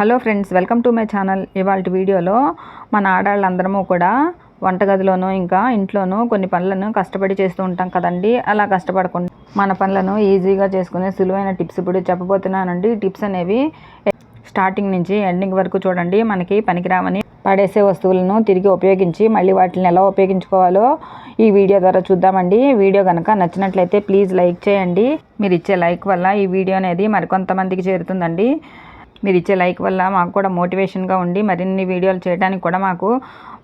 Hello friends welcome to my channel. ఇవాళ వీడియోలో మన ఆడవాళ్ళందరము కూడా వంటగదిలోనూ ఇంకా ఇంట్లోనూ కొన్ని పనులను కష్టపడి చేస్తూ ఉంటాం కదండి. అలా కష్టపడకుండా మన పనులను ఈజీగా చేసుకునే సులువైన టిప్స్ ఇప్పుడు చెప్పబోతున్నానండి. టిప్స్ అనేవి స్టార్టింగ్ నుంచి ఎండింగ్ వరకు చూడండి. మనకి పనికిరామని పడేసే వస్తువులను తిరిగి ఉపయోగించి మళ్ళీ వాటిని ఎలా ఉపయోగించుకోవాలో ఈ వీడియో ద్వారా చూద్దామండి. వీడియో కనుక నచ్చినట్లయితే ప్లీజ్ లైక్ చేయండి. మీరు ఇచ్చే లైక్ వల్ల ఈ వీడియో అనేది మరికొంతమందికి చేరుతుందండి. మీరు ఇచ్చే లైక్ వల్ల మాకు కూడా మోటివేషన్గా ఉండి మరిన్ని వీడియోలు చేయడానికి కూడా మాకు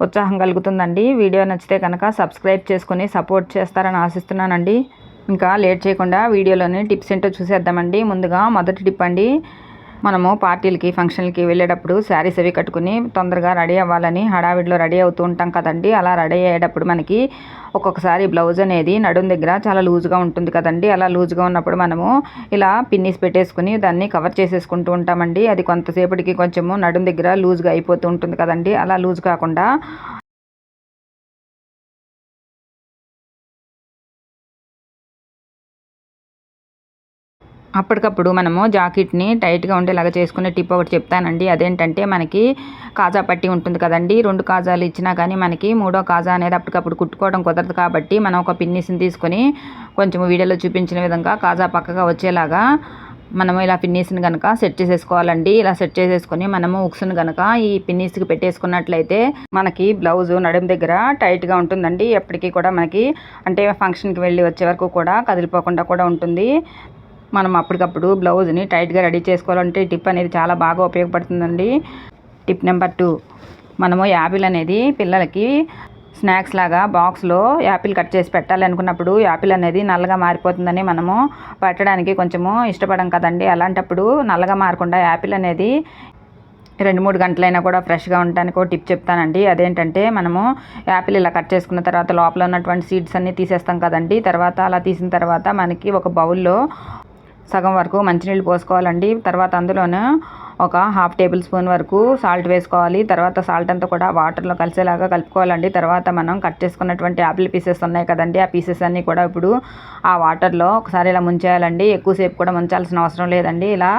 ఉత్సాహం కలుగుతుందండి. వీడియో నచ్చితే కనుక సబ్స్క్రైబ్ చేసుకొని సపోర్ట్ చేస్తారని ఆశిస్తున్నానండి. ఇంకా లేట్ చేయకుండా వీడియోలోని టిప్స్ ఏంటో చూసేద్దామండి. ముందుగా మొదటి టిప్ అండి. మనము పార్టీలకి ఫంక్షన్లకి వెళ్ళేటప్పుడు శారీస్ అవి కట్టుకుని తొందరగా రెడీ అవ్వాలని హడావిడిలో రెడీ అవుతూ ఉంటాం కదండి. అలా రెడీ అయ్యేటప్పుడు మనకి ఒక్కొక్కసారి బ్లౌజ్ అనేది నడుం దగ్గర చాలా లూజ్గా ఉంటుంది కదండి. అలా లూజ్గా ఉన్నప్పుడు మనము ఇలా పిన్నిస్ పెట్టేసుకుని దాన్ని కవర్ చేసేసుకుంటూ ఉంటామండి. అది కొంతసేపటికి కొంచెము నడుం దగ్గర లూజ్గా అయిపోతూ ఉంటుంది కదండి. అలా లూజ్ కాకుండా అప్పటికప్పుడు మనము జాకెట్ని టైట్గా ఉండేలాగా చేసుకునే టిప్ ఒకటి చెప్తానండి. అదేంటంటే మనకి కాజా పట్టి ఉంటుంది కదండి. రెండు కాజాలు ఇచ్చినా కానీ మనకి మూడో కాజా అనేది అప్పటికప్పుడు కుట్టుకోవడం కుదరదు కాబట్టి మనం ఒక పిన్నిస్ని తీసుకొని కొంచెం వీడియోలో చూపించిన విధంగా కాజా పక్కగా వచ్చేలాగా మనము ఇలా పిన్నీస్ని కనుక సెట్ చేసేసుకోవాలండి. ఇలా సెట్ చేసేసుకొని మనము ఉక్స్ని కనుక ఈ పిన్నీస్కి పెట్టేసుకున్నట్లయితే మనకి బ్లౌజ్ నడుము దగ్గర టైట్గా ఉంటుందండి. ఎప్పటికీ కూడా మనకి అంటే ఫంక్షన్కి వెళ్ళి వచ్చే వరకు కూడా కదిలిపోకుండా కూడా ఉంటుంది. మనం అప్పటికప్పుడు బ్లౌజ్ని టైట్గా రెడీ చేసుకోవాలంటే టిప్ అనేది చాలా బాగా ఉపయోగపడుతుందండి. Tip number two. మనము యాపిల్ అనేది పిల్లలకి స్నాక్స్ లాగా బాక్స్లో యాపిల్ కట్ చేసి పెట్టాలి అనుకున్నప్పుడు యాపిల్ అనేది నల్లగా మారిపోతుందని మనము పెట్టడానికి కొంచెము ఇష్టపడం కదండి. అలాంటప్పుడు నల్లగా మారకుండా యాపిల్ అనేది రెండు మూడు గంటలైనా కూడా ఫ్రెష్గా ఉండడానికి ఒక టిప్ చెప్తానండి. అదేంటంటే మనము యాపిల్ ఇలా కట్ చేసుకున్న తర్వాత లోపల ఉన్నటువంటి సీడ్స్ అన్నీ తీసేస్తాం కదండి. తర్వాత అలా తీసిన తర్వాత మనకి ఒక బౌల్లో సగం వరకు మంచినీళ్ళు పోసుకోవాలండి. తర్వాత అందులోనే ఒక హాఫ్ టేబుల్ స్పూన్ వరకు సాల్ట్ వేసుకోవాలి. తర్వాత సాల్ట్ అంతా కూడా వాటర్లో కలిసేలాగా కలుపుకోవాలండి. తర్వాత మనం కట్ చేసుకున్నటువంటి యాపిల్ పీసెస్ ఉన్నాయి కదండి. ఆ పీసెస్ అన్నీ కూడా ఇప్పుడు ఆ వాటర్లో ఒకసారి ఇలా ముంచేయాలండి. ఎక్కువసేపు కూడా ముంచాల్సిన అవసరం లేదండి. ఇలా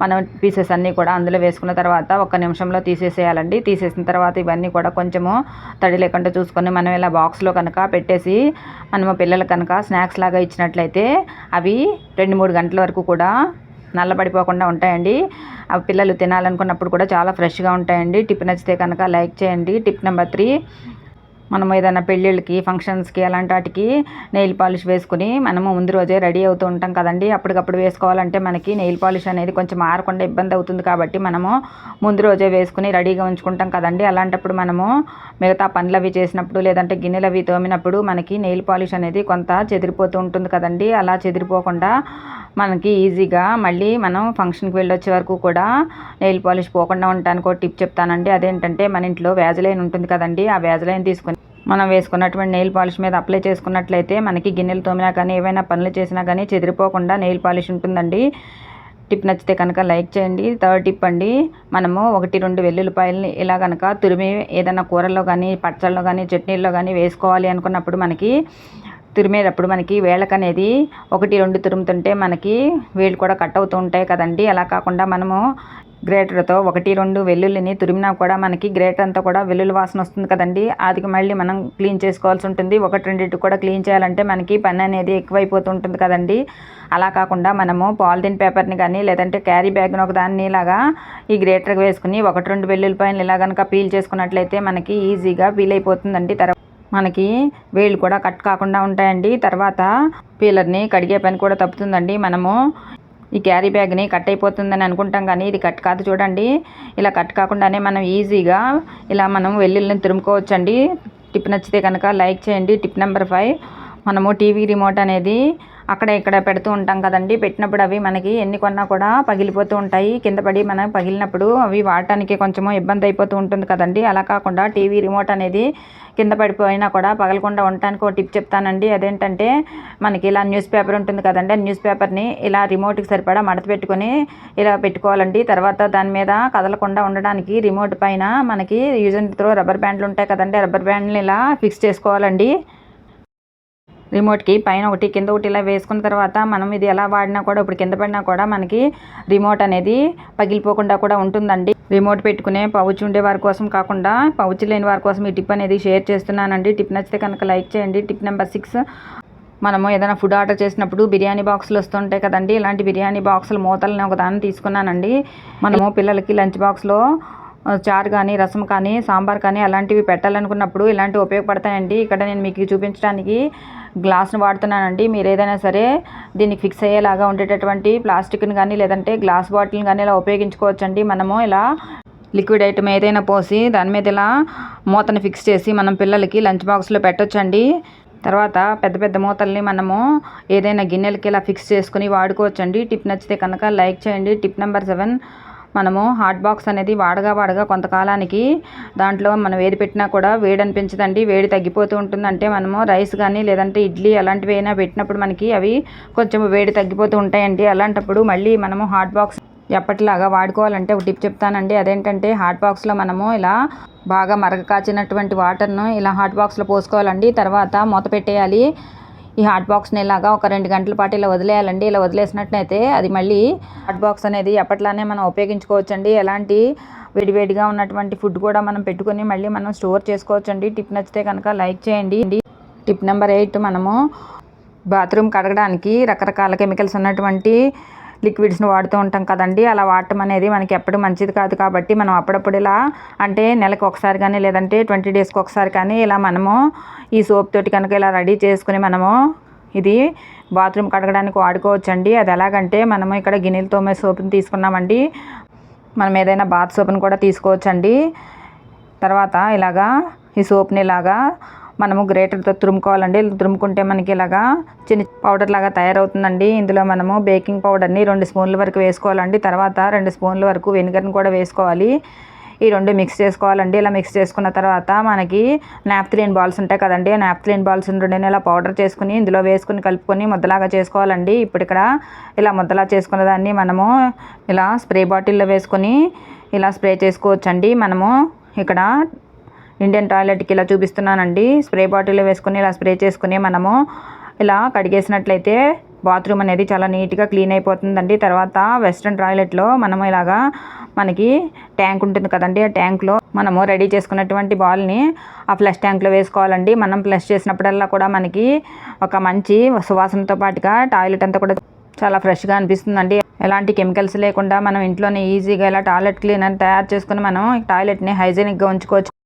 మనం పీసెస్ అన్నీ కూడా అందులో వేసుకున్న తర్వాత ఒక నిమిషంలో తీసేసేయాలండి. తీసేసిన తర్వాత ఇవన్నీ కూడా కొంచెము తడి లేకుండా చూసుకొని మనం ఇలా బాక్స్లో కనుక పెట్టేసి మనము పిల్లలు కనుక స్నాక్స్ లాగా ఇచ్చినట్లయితే అవి రెండు మూడు గంటల వరకు కూడా నల్లబడిపోకుండా ఉంటాయండి. అవి పిల్లలు తినాలనుకున్నప్పుడు కూడా చాలా ఫ్రెష్గా ఉంటాయండి. టిప్ నచ్చితే కనుక లైక్ చేయండి. టిప్ నెంబర్ త్రీ మనం ఏదైనా పెళ్ళిళ్ళకి ఫంక్షన్స్కి అలాంటి వాటికి నెయిల్ పాలిష్ వేసుకుని మనము ముందు రోజే రెడీ అవుతూ ఉంటాం కదండి. అప్పటికప్పుడు వేసుకోవాలంటే మనకి నెయిల్ పాలిష్ అనేది కొంచెం మారకుండా ఇబ్బంది అవుతుంది కాబట్టి మనము ముందు రోజే వేసుకుని రెడీగా ఉంచుకుంటాం కదండి. అలాంటప్పుడు మనము మిగతా పనులు అవి చేసినప్పుడు లేదంటే గిన్నెలు అవి తోమినప్పుడు మనకి నెయిల్ పాలిష్ అనేది కొంత చెదిరిపోతూ ఉంటుంది కదండి. అలా చెదిరిపోకుండా మనకి ఈజీగా మళ్ళీ మనం ఫంక్షన్కి వెళ్ళొచ్చే వరకు కూడా నెయిల్ పాలిష్ పోకుండా ఉండటానికి ఒక టిప్ చెప్తానండి. అదేంటంటే మన ఇంట్లో వ్యాజలైన్ ఉంటుంది కదండి ఆ వ్యాజలైన్ తీసుకుని మనం వేసుకున్నటువంటి నెయిల్ పాలిష్ మీద అప్లై చేసుకున్నట్లయితే మనకి గిన్నెలు తోమినా కానీ ఏవైనా పనులు చేసినా కానీ చెదిరిపోకుండా నెయిల్ పాలిష్ ఉంటుందండి. టిప్ నచ్చితే కనుక లైక్ చేయండి. థర్డ్ టిప్ అండి మనము ఒకటి రెండు వెల్లుల్లిపాయలని ఇలా కనుక తురిమి ఏదైనా కూరల్లో కానీ పచ్చళ్ళలో కానీ చట్నీల్లో కానీ వేసుకోవాలి అనుకున్నప్పుడు మనకి తురిమేటప్పుడు మనకి వేళ్ళకు అనేది ఒకటి రెండు తురుముతుంటే మనకి వేళ్ళు కూడా కట్ అవుతూ ఉంటాయి కదండి. అలా కాకుండా మనము గ్రేటర్తో ఒకటి రెండు వెల్లుల్లిని తురిమినా కూడా మనకి గ్రేటర్ అంతా కూడా వెల్లుల్లి వాసన వస్తుంది కదండి. అది మళ్ళీ మనం క్లీన్ చేసుకోవాల్సి ఉంటుంది. ఒకటి రెండింటి కూడా క్లీన్ చేయాలంటే మనకి పని అనేది ఎక్కువైపోతూ ఉంటుంది కదండి. అలా కాకుండా మనము పాలిథిన్ పేపర్ని కానీ లేదంటే క్యారీ బ్యాగ్ని ఒక దాన్ని ఇలాగా ఈ గ్రేటర్కి వేసుకుని ఒకటి రెండు వెల్లుల్లిపాయలు ఇలా కనుక పీల్ చేసుకున్నట్లయితే మనకి ఈజీగా పీల్ అయిపోతుందండి. తర్వాత మనకి వేళ్ళు కూడా కట్ కాకుండా ఉంటాయండి. తర్వాత పీలర్ని కడిగే పని కూడా తప్పుతుందండి. మనము ఈ క్యారీ బ్యాగ్ని కట్ అయిపోతుందని అనుకుంటాం కానీ ఇది కట్ కాదు చూడండి. ఇలా కట్ కాకుండానే మనం ఈజీగా ఇలా మనం వెల్లుల్ని తిరుముకోవచ్చండి. టిప్ నచ్చితే కనుక లైక్ చేయండి. టిప్ నెంబర్ ఫైవ్ మనము టీవీ రిమోట్ అనేది అక్కడ ఇక్కడ పెడుతూ ఉంటాం కదండి. పెట్టినప్పుడు అవి మనకి ఎన్ని కొన్నా కూడా పగిలిపోతూ ఉంటాయి. కింద పడి మనం పగిలినప్పుడు అవి వాడటానికి కొంచెము ఇబ్బంది అయిపోతూ ఉంటుంది కదండి. అలా కాకుండా టీవీ రిమోట్ అనేది కింద పడిపోయినా కూడా పగలకుండా ఉండటానికి ఒక టిప్ చెప్తానండి. అదేంటంటే మనకి ఇలా న్యూస్ పేపర్ ఉంటుంది కదండి. ఆ న్యూస్ పేపర్ని ఇలా రిమోట్కి సరిపడా మడత పెట్టుకొని ఇలా పెట్టుకోవాలండి. తర్వాత దాని మీద కదలకుండా ఉండడానికి రిమోట్ పైన మనకి యూజ్ అండ్ త్రో రబ్బర్ బ్యాండ్లు ఉంటాయి కదండి. రబ్బర్ బ్యాండ్ని ఇలా ఫిక్స్ చేసుకోవాలండి. రిమోట్కి పైన ఒకటి కింద ఒకటి ఇలా వేసుకున్న తర్వాత మనం ఇది ఎలా వాడినా కూడా ఇప్పుడు కింద పడినా కూడా మనకి రిమోట్ అనేది పగిలిపోకుండా కూడా ఉంటుందండి. రిమోట్ పెట్టుకునే పౌచ్ ఉండే వారి కోసం కాకుండా పౌచ్ లేని వారి కోసం ఈ టిప్ అనేది షేర్ చేస్తున్నానండి. టిప్ నచ్చితే కనుక లైక్ చేయండి. టిప్ నెంబర్ సిక్స్ మనము ఏదైనా ఫుడ్ ఆర్డర్ చేసినప్పుడు బిర్యానీ బాక్సులు వస్తుంటాయి కదండి. ఇలాంటి బిర్యానీ బాక్సులు మూతలని ఒక దాన్ని తీసుకున్నానండి. మనము పిల్లలకి లంచ్ బాక్స్లో చారు కానీ రసం కానీ సాంబార్ కానీ అలాంటివి పెట్టాలనుకున్నప్పుడు ఇలాంటివి ఉపయోగపడతాయండి. ఇక్కడ నేను మీకు చూపించడానికి గ్లాస్ను వాడుతున్నానండి. మీరు ఏదైనా సరే దీనికి ఫిక్స్ అయ్యేలాగా ఉండేటటువంటి ప్లాస్టిక్ని కానీ లేదంటే గ్లాస్ బాటిల్ని కానీ ఇలా ఉపయోగించుకోవచ్చండి. మనము ఇలా లిక్విడ్ ఐటమ్ ఏదైనా పోసి దాని మీద ఇలా మూతను ఫిక్స్ చేసి మనం పిల్లలకి లంచ్ బాక్స్లో పెట్టొచ్చండి. తర్వాత పెద్ద పెద్ద మూతల్ని మనము ఏదైనా గిన్నెలకి ఇలా ఫిక్స్ చేసుకుని వాడుకోవచ్చండి. టిప్ నచ్చితే కనుక లైక్ చేయండి. టిప్ నెంబర్ సెవెన్ మనము హాట్ బాక్స్ అనేది వాడగా వాడగా కొంతకాలానికి దాంట్లో మనం వేడి పెట్టినా కూడా వేడి అనిపించదండి వేడి తగ్గిపోతూ ఉంటుంది అంటే మనము రైస్ కానీ లేదంటే ఇడ్లీ అలాంటివి అయినా పెట్టినప్పుడు మనకి అవి కొంచెం వేడి తగ్గిపోతూ ఉంటాయండి. అలాంటప్పుడు మళ్ళీ మనము హాట్ బాక్స్ ఎప్పటిలాగా వాడుకోవాలంటే ఒక టిప్ చెప్తానండి. అదేంటంటే హాట్ బాక్స్లో మనము ఇలా బాగా మరగ కాచినటువంటి వాటర్ను ఇలా హాట్ బాక్స్లో పోసుకోవాలండి. తర్వాత మూత పెట్టేయాలి. ఈ హాట్ బాక్స్ని ఇలాగా ఒక రెండు గంటల పాటు ఇలా వదిలేయాలండి. ఇలా వదిలేసినట్లయితే అది మళ్ళీ హాట్ బాక్స్ అనేది ఎప్పట్లానే మనం ఉపయోగించుకోవచ్చండి. ఎలాంటి వేడివేడిగా ఉన్నటువంటి ఫుడ్ కూడా మనం పెట్టుకొని మళ్ళీ మనం స్టోర్ చేసుకోవచ్చండి. టిప్ నచ్చితే కనుక లైక్ చేయండి. టిప్ నెంబర్ ఎయిట్ మనము బాత్రూమ్ కడగడానికి రకరకాల కెమికల్స్ ఉన్నటువంటి లిక్విడ్స్ని వాడుతూ ఉంటాం కదండి. అలా వాడటం అనేది మనకి ఎప్పుడు మంచిది కాదు కాబట్టి మనం అప్పుడప్పుడు ఇలా అంటే నెలకు ఒకసారి కానీ లేదంటే ట్వంటీ డేస్కి ఒకసారి కానీ ఇలా మనము ఈ సోప్ తోటి కనుక ఇలా రెడీ చేసుకుని మనము ఇది బాత్రూమ్ కడగడానికి వాడుకోవచ్చండి. అది ఎలాగంటే మనము ఇక్కడ గిన్నెలు తోమే సోప్ని తీసుకున్నామండి. మనం ఏదైనా బాత్ సోప్ని కూడా తీసుకోవచ్చండి. తర్వాత ఇలాగా ఈ సోప్ని ఇలాగా మనము గ్రేటర్తో తురుముకోవాలండి. ఇలా తురుముకుంటే మనకి ఇలాగా చిన్న పౌడర్ లాగా తయారవుతుందండి. ఇందులో మనము బేకింగ్ పౌడర్ని రెండు స్పూన్ల వరకు వేసుకోవాలండి. తర్వాత రెండు స్పూన్ల వరకు వెనిగర్ని కూడా వేసుకోవాలి. ఈ రెండు మిక్స్ చేసుకోవాలండి. ఇలా మిక్స్ చేసుకున్న తర్వాత మనకి నాప్థలిన్ బాల్స్ ఉంటాయి కదండి. ఆ నాప్థలిన్ బాల్స్ రెండుని ఇలా పౌడర్ చేసుకుని ఇందులో వేసుకుని కలుపుకొని ముద్దలాగా చేసుకోవాలండి. ఇప్పుడు ఇక్కడ ఇలా ముద్దలా చేసుకున్న దాన్ని మనము ఇలా స్ప్రే బాటిల్లో వేసుకొని ఇలా స్ప్రే చేసుకోవచ్చండి. మనము ఇక్కడ ఇండియన్ టాయిలెట్కి ఇలా చూపిస్తున్నానండి. స్ప్రే బాటిల్ వేసుకొని ఇలా స్ప్రే చేసుకుని మనము ఇలా కడిగేసినట్లయితే బాత్రూమ్ అనేది చాలా నీట్గా క్లీన్ అయిపోతుందండి. తర్వాత వెస్ట్రన్ టాయిలెట్లో మనము ఇలాగా మనకి ట్యాంక్ ఉంటుంది కదండి ఆ ట్యాంక్లో మనము రెడీ చేసుకున్నటువంటి బాల్ని ఆ ఫ్లష్ ట్యాంక్లో వేసుకోవాలండి. మనం ఫ్లష్ చేసినప్పుడల్లా కూడా మనకి ఒక మంచి సువాసనతో పాటుగా టాయిలెట్ అంతా కూడా చాలా ఫ్రెష్గా అనిపిస్తుందండి. ఎలాంటి కెమికల్స్ లేకుండా మనం ఇంట్లోనే ఈజీగా ఇలా టాయిలెట్ క్లీనర్ తయారు చేసుకుని మనం టాయిలెట్ని హైజీనిక్గా ఉంచుకోవచ్చు.